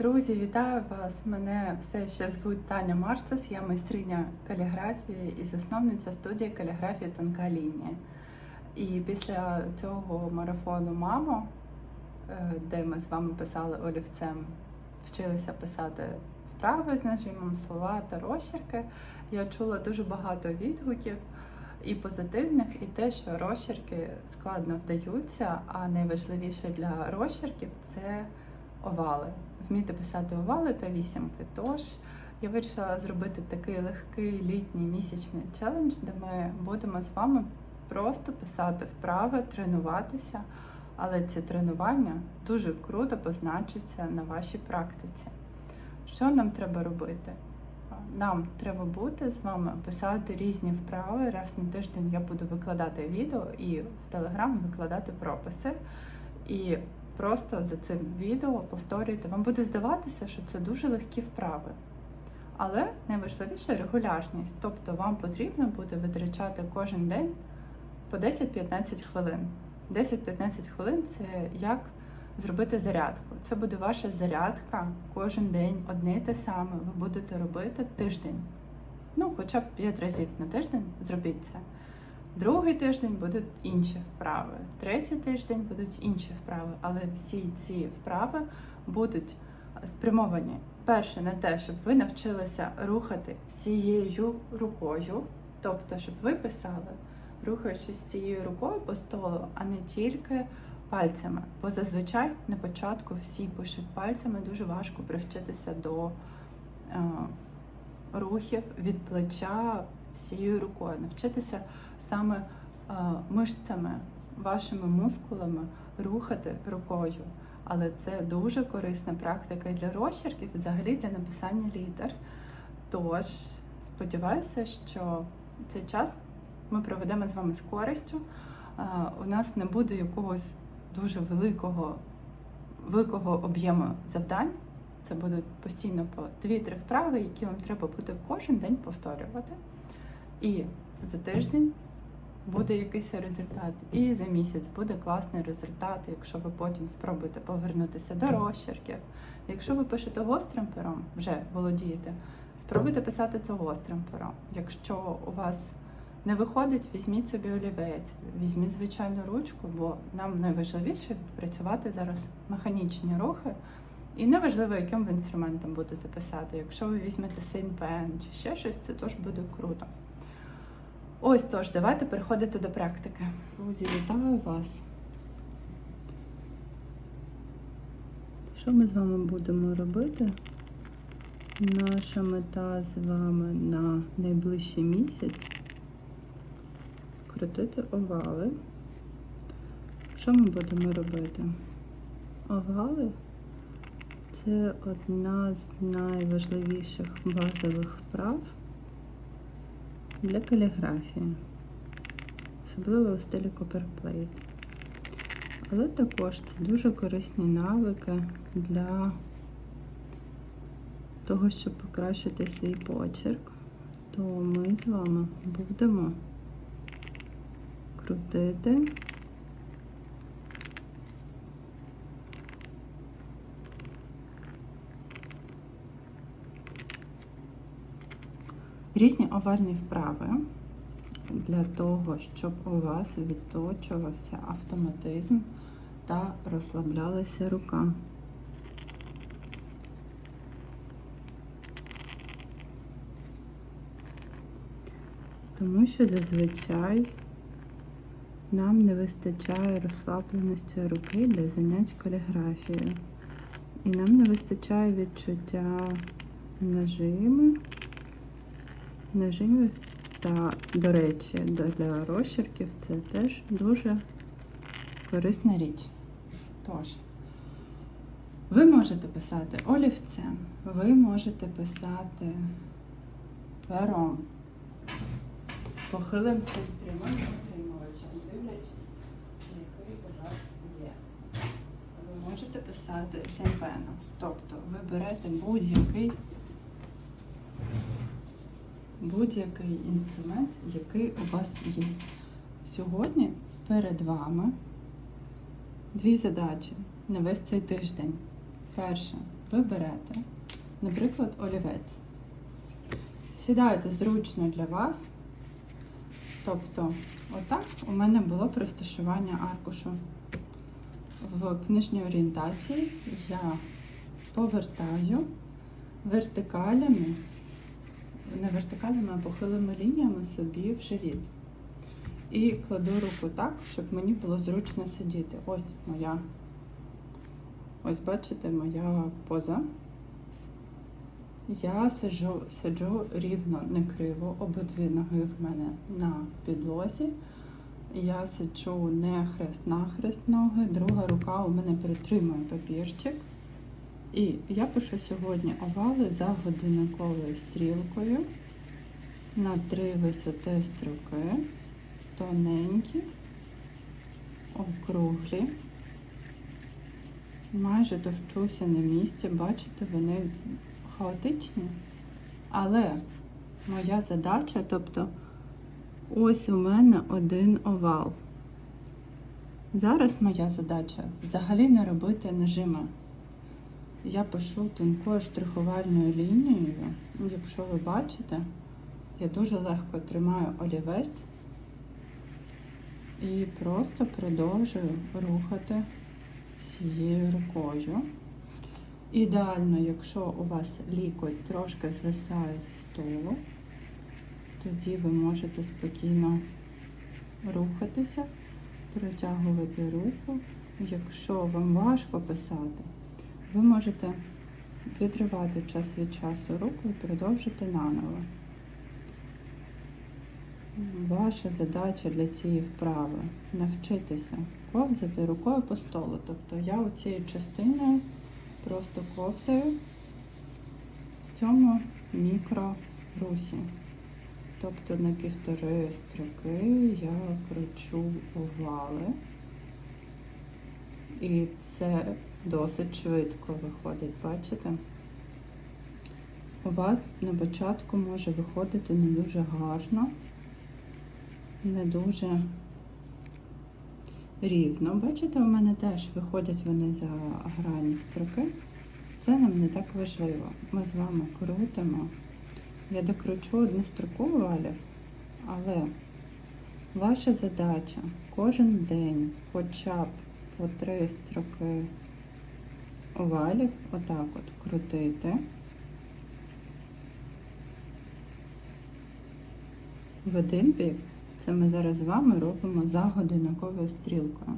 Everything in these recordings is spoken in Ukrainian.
Друзі, вітаю вас! Мене все ще звуть Таня Марцес, я майстриня каліграфії і засновниця студії каліграфії Тонка лінія. І після цього марафону Мамо, е, де ми з вами писали олівцем, вчилися писати вправи з нажимом, слова та розчерки, я чула дуже багато відгуків і позитивних, і те, що розчерки складно вдаються, а найважливіше для розчерків це овали. Вміти писати овали та вісімки. Тож я вирішила зробити такий легкий літній місячний челендж, де ми будемо з вами просто писати вправи, тренуватися, але ці тренування дуже круто позначаться на вашій практиці. Що нам треба робити? Нам треба бути з вами писати різні вправи. Раз на тиждень я буду викладати відео і в Телеграм викладати прописи. І просто за цим відео повторюйте. Вам буде здаватися, що це дуже легкі вправи. Але найважливіше регулярність. Тобто вам потрібно буде витрачати кожен день по 10-15 хвилин. 10-15 хвилин це як зробити зарядку. Це буде ваша зарядка кожен день, одне й те саме. Ви будете робити тиждень. Ну, хоча б 5 разів на тиждень зробіть це. Другий тиждень будуть інші вправи, третій тиждень будуть інші вправи, але всі ці вправи будуть спрямовані перше на те, щоб ви навчилися рухати всією рукою, тобто, щоб ви писали, рухаючись цією рукою по столу, а не тільки пальцями. Бо зазвичай на початку всі пишуть пальцями, дуже важко привчитися до е, рухів від плеча всією рукою, навчитися саме е, мишцями, вашими мускулами рухати рукою. Але це дуже корисна практика і для розчерків, і взагалі для написання літер. Тож сподіваюся, що цей час ми проведемо з вами з користю. Е, У нас не буде якогось дуже великого, великого об'єму завдань. Це будуть постійно по 2-3 вправи, які вам треба буде кожен день повторювати. І за тиждень буде якийсь результат, і за місяць буде класний результат, якщо ви потім спробуєте повернутися до розчерків. Якщо ви пишете гострим пером, вже володієте, спробуйте писати це гострим пером. Якщо у вас не виходить, візьміть собі олівець, візьміть звичайну ручку, бо нам найважливіше відпрацювати зараз механічні рухи. І неважливо, яким ви інструментом будете писати. Якщо ви візьмете синьпен чи ще щось, це теж буде круто. Ось тож, давайте переходити до практики. Друзі, вітаю вас. Що ми з вами будемо робити? Наша мета з вами на найближчий місяць крутити овали. Що ми будемо робити? Овали це одна з найважливіших базових вправ для каліграфії, особливо у стилі Copperplate. Але також це дуже корисні навики для того, щоб покращити свій почерк, то ми з вами будемо крутити різні овальні вправи для того, щоб у вас відточувався автоматизм та розслаблялася рука. Тому що зазвичай нам не вистачає розслабленості руки для занять каліграфією. І нам не вистачає відчуття нажими, нажимів та, до речі, для розчерків це теж дуже корисна річ. Тож, ви можете писати олівцем, ви можете писати пером з похилим чи з прямим отримувачем, дивлячись, який у вас є. Ви можете писати симпеном. Тобто ви берете будь-який будь-який інструмент, який у вас є. Сьогодні перед вами дві задачі на весь цей тиждень. Перше ви берете, наприклад, олівець. Сідаєте зручно для вас. Тобто, отак у мене було розташування аркушу. В книжній орієнтації я повертаю вертикалями, не вертикалями, а похилими лініями собі в живіт. І кладу руку так, щоб мені було зручно сидіти. Ось моя, ось бачите, моя поза. Я сиджу, сиджу рівно, не криво, обидві ноги в мене на підлозі. Я сиджу не хрест-нахрест ноги, друга рука у мене притримує папірчик. І я пишу сьогодні овали за годинниковою стрілкою на три висоти строки, тоненькі, округлі. Майже товчуся на місці, бачите, вони хаотичні. Але моя задача, тобто, ось у мене один овал. Зараз моя задача взагалі не робити нажими. Я пишу тонкою штрихувальною лінією. Якщо ви бачите, я дуже легко тримаю олівець і просто продовжую рухати всією рукою. Ідеально, якщо у вас лікоть трошки звисає зі столу, тоді ви можете спокійно рухатися, протягувати руку. Якщо вам важко писати, ви можете відривати час від часу руку і продовжити наново. Ваша задача для цієї вправи навчитися ковзати рукою по столу. Тобто я цією частиною просто ковзаю в цьому мікрорусі. Тобто на півтори строки я кручу овали. І це досить швидко виходить, бачите? У вас на початку може виходити не дуже гарно, не дуже рівно. Бачите, у мене теж виходять вони за грані строки. Це нам не так важливо. Ми з вами крутимо. Я докручу одну строку валів, але ваша задача кожен день хоча б по три строки овалів, отак от крутити. В один бік це ми зараз з вами робимо за годинниковою стрілкою.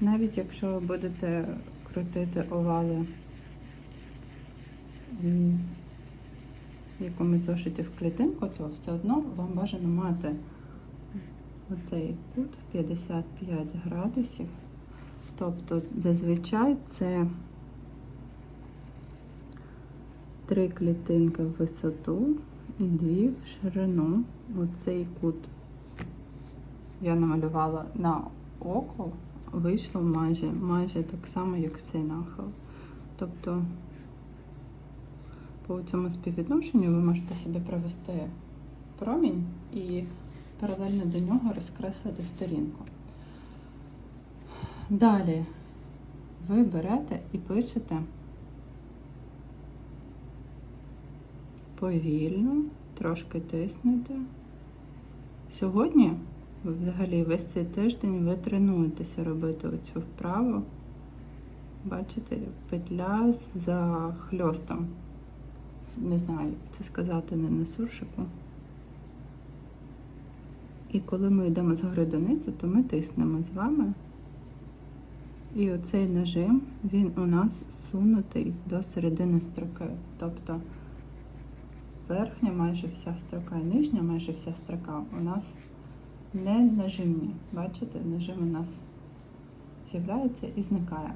Навіть якщо ви будете крутити овали в якомусь зошиті в клітинку, то все одно вам бажано мати оцей кут в 55 градусів. Тобто зазвичай це три клітинки в висоту і дві в ширину. Оцей кут я намалювала на око, вийшло майже, майже так само, як цей нахил. Тобто по цьому співвідношенню ви можете собі провести промінь і паралельно до нього розкреслити сторінку. Далі ви берете і пишете повільно, трошки тиснете. Сьогодні, взагалі, весь цей тиждень ви тренуєтеся робити оцю вправу. Бачите, петля за хльостом. Не знаю, як це сказати не на суршику. І коли ми йдемо згори донизу, то ми тиснемо з вами. І оцей нажим, він у нас сунутий до середини строки. Тобто верхня майже вся строка і нижня майже вся строка у нас не нажимні. Бачите, нажим у нас з'являється і зникає.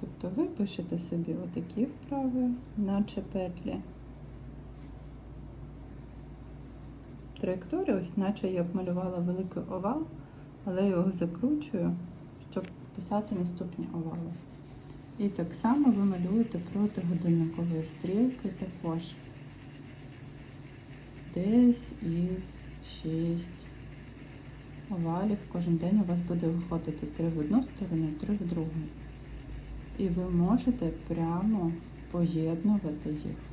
Тобто ви пишете собі отакі вправи, наче петлі. Траєкторія, ось наче я обмалювала великий овал, але його закручую, щоб писати наступні овали. І так само ви малюєте проти годинникової стрілки також. Десь із 6 овалів. Кожен день у вас буде виходити три в одну сторону, три в другу. І ви можете прямо поєднувати їх.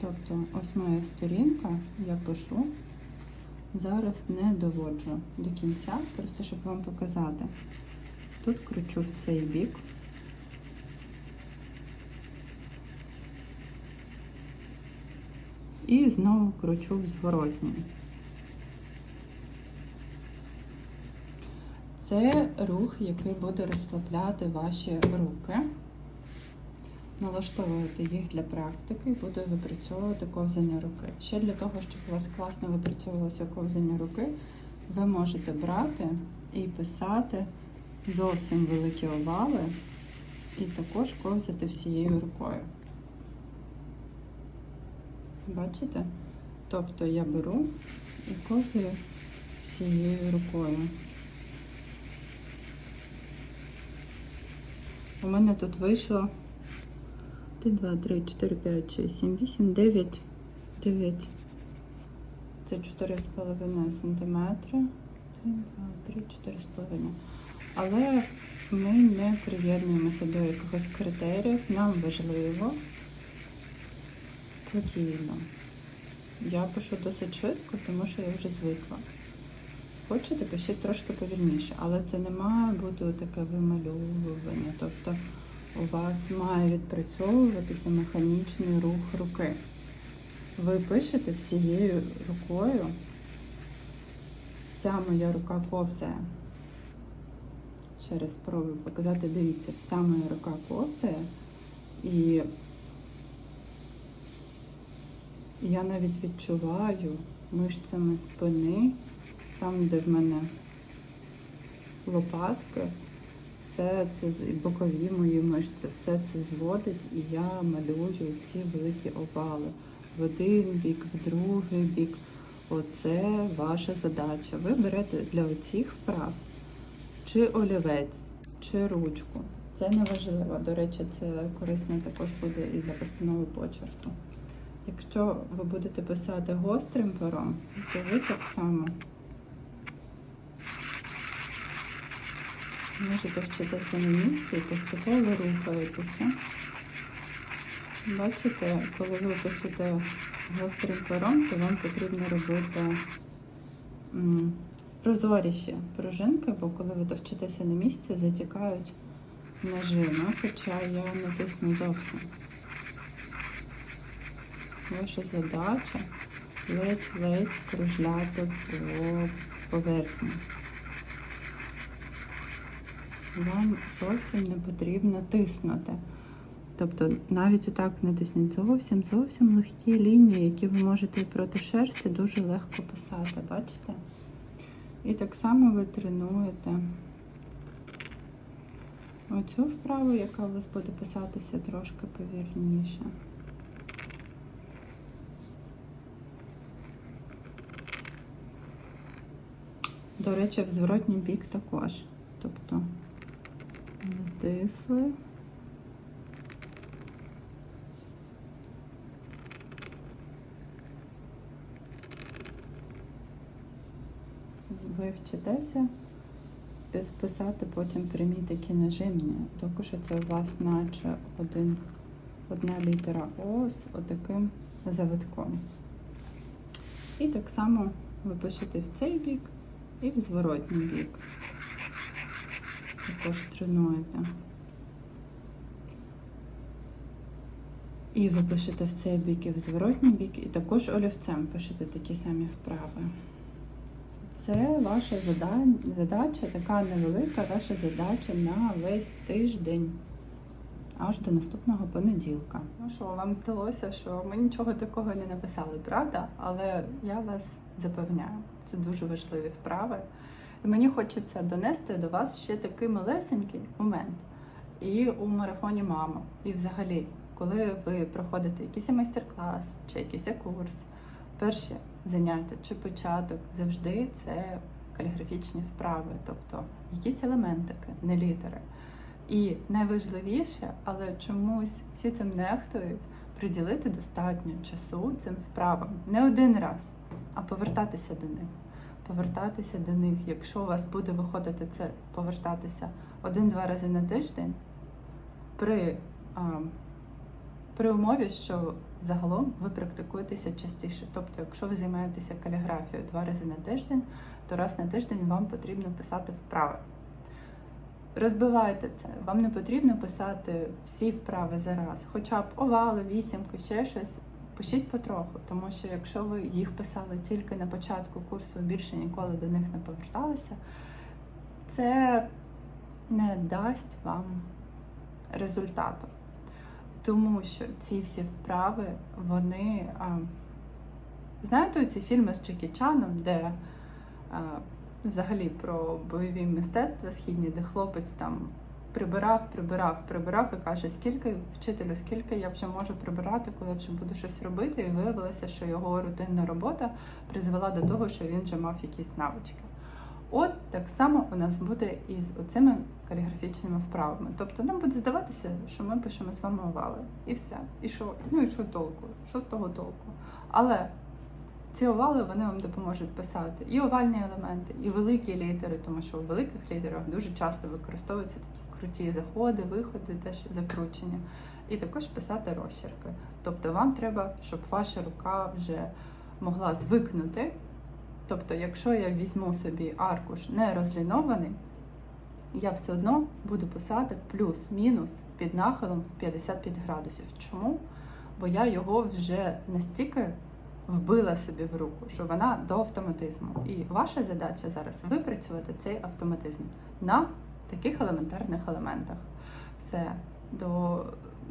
Тобто, ось моя сторінка, я пишу. Зараз не доводжу до кінця, просто щоб вам показати. Тут кручу в цей бік. І знову кручу в зворотній. Це рух, який буде розслабляти ваші руки. Налаштовувати їх для практики і буду випрацьовувати ковзання руки. Ще для того, щоб у вас класно випрацьовувалося ковзання руки, ви можете брати і писати зовсім великі овали і також ковзати всією рукою. Бачите? Тобто я беру і ковзаю всією рукою. У мене тут вийшло 1, 2, 3, 4, 5, 6, 7, 8, 9, 9. Це 4,5 сантиметри. 1, 2, 3, 4,5. Але ми не приєднуємося до якихось критеріїв. Нам важливо спокійно. Я пишу досить швидко, тому що я вже звикла. Хочете, пишіть трошки повільніше, але це не має бути таке вимальовування. Тобто у вас має відпрацьовуватися механічний рух руки. Ви пишете всією рукою. Вся моя рука ковзає. Ще раз спробую показати, дивіться, вся моя рука ковзає. І я навіть відчуваю мишцями спини, там, де в мене лопатки, все це і бокові мої мишці, все це зводить, і я малюю ці великі овали в один бік, в другий бік. Оце ваша задача. Ви берете для оцих вправ чи олівець, чи ручку. Це не важливо. До речі, це корисно також буде і для постанови почерку. Якщо ви будете писати гострим пером, то ви так само можете вчитися на місці і поступово рухаєтеся. Бачите, коли ви пишете гострим пером, то вам потрібно робити прозоріші пружинки, бо коли ви вчитеся на місці, затікають нажими, хоча я не тисну зовсім. Ваша задача ледь-ледь кружляти по поверхні. Вам зовсім не потрібно тиснути. Тобто навіть отак не тисніть зовсім, зовсім легкі лінії, які ви можете і проти шерсті дуже легко писати, бачите? І так само ви тренуєте оцю вправу, яка у вас буде писатися трошки повільніше. До речі, в зворотній бік також. Тобто стисли. Ви вчитеся писати потім прямі такі нажимні, тому що це у вас наче один, одна літера О з отаким завитком. І так само ви пишете в цей бік і в зворотній бік. Також тренуєте. І ви пишете в цей бік і в зворотній бік, і також олівцем пишете такі самі вправи. Це ваша задача, така невелика ваша задача на весь тиждень, аж до наступного понеділка. Ну що, вам здалося, що ми нічого такого не написали, правда? Але я вас запевняю, це дуже важливі вправи. І мені хочеться донести до вас ще такий малесенький момент. І у марафоні мама, і взагалі, коли ви проходите якийсь майстер-клас чи якийсь курс, перші заняття чи початок завжди це каліграфічні вправи, тобто якісь елементики, не літери. І найважливіше, але чомусь всі цим нехтують, приділити достатньо часу цим вправам не один раз, а повертатися до них. Повертатися до них. Якщо у вас буде виходити це повертатися один-два рази на тиждень, при, а, при умові, що загалом ви практикуєтеся частіше. Тобто, якщо ви займаєтеся каліграфією два рази на тиждень, то раз на тиждень вам потрібно писати вправи. Розбивайте це. Вам не потрібно писати всі вправи зараз, хоча б овали, вісімки, ще щось. Пишіть потроху, тому що якщо ви їх писали тільки на початку курсу, більше ніколи до них не поверталися, це не дасть вам результату. Тому що ці всі вправи, вони. А, знаєте, ці фільми з Джекі Чаном, де а, взагалі про бойові мистецтва східні, де хлопець там прибирав, прибирав, прибирав і каже, скільки вчителю, скільки я вже можу прибирати, коли вже буду щось робити, і виявилося, що його рутинна робота призвела до того, що він вже мав якісь навички. От так само у нас буде і з оцими каліграфічними вправами. Тобто нам буде здаватися, що ми пишемо з вами овали. І все. І що? Ну і що толку? Що з того толку? Але ці овали вони вам допоможуть писати і овальні елементи, і великі літери, тому що у великих літерах дуже часто використовуються такі круті заходи, виходи, теж закручення. І також писати розчерки. Тобто вам треба, щоб ваша рука вже могла звикнути. Тобто, якщо я візьму собі аркуш не розлінований, я все одно буду писати плюс-мінус під нахилом 55 градусів. Чому? Бо я його вже настільки вбила собі в руку, що вона до автоматизму. І ваша задача зараз випрацювати цей автоматизм на таких елементарних елементах. Все, до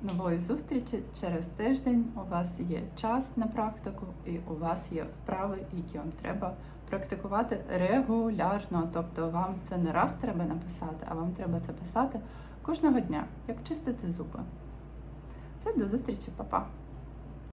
нової зустрічі через тиждень у вас є час на практику, і у вас є вправи, які вам треба практикувати регулярно. Тобто вам це не раз треба написати, а вам треба це писати кожного дня, як чистити зуби. Все, до зустрічі, па-па!